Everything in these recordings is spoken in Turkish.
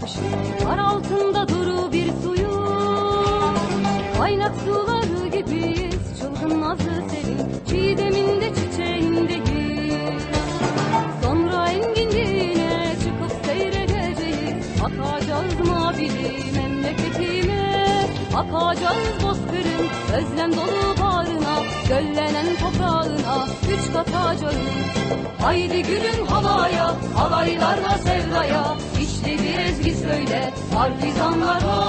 taşı Kar altında duru bir suyu. Kaynak suları gibiyiz Çılgın nazlı serin Çiğdeminde çiçeğindeyiz Sonra enginliğine çıkıp seyredeceğiz. Akacağız mavili memleketime. Akacağız bozkırın özlem dolu bağrına Göllenen toprağına. Güç katacağız. Haydi gülün halaya, halaylarla sevdaya partizanlara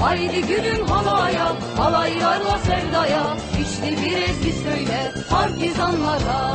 Haydi gülün halaya, halaylarla sevdaya. İçli bir ezgi söyle partizanlara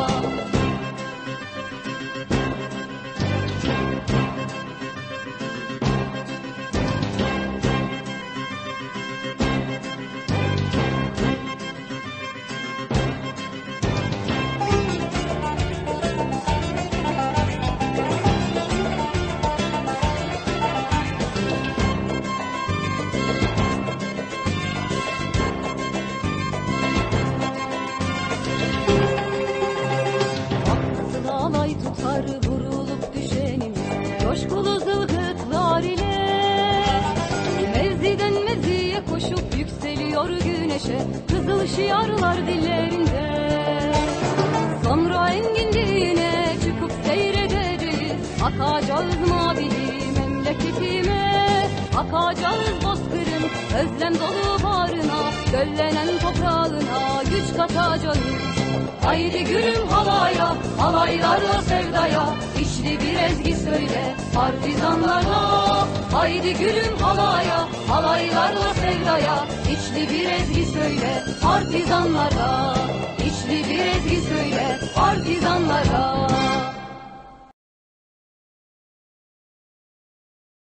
yükseliyor güneşe Kızıl şiarlar dillerinde. Sonra enginliğine çıkıp seyredeceğiz. Akacağız mavili memleketime. Akacağız bozkırın özlem dolu bağrına Göllenen toprağına güç katacağız. Haydi gülüm halaya, halaylarla sevdaya İçli bir ezgi söyle Haydi gülüm halaya, halaylarla sevdaya. İçli bir ezgi söyle partizanlara. İçli bir ezgi söyle partizanlara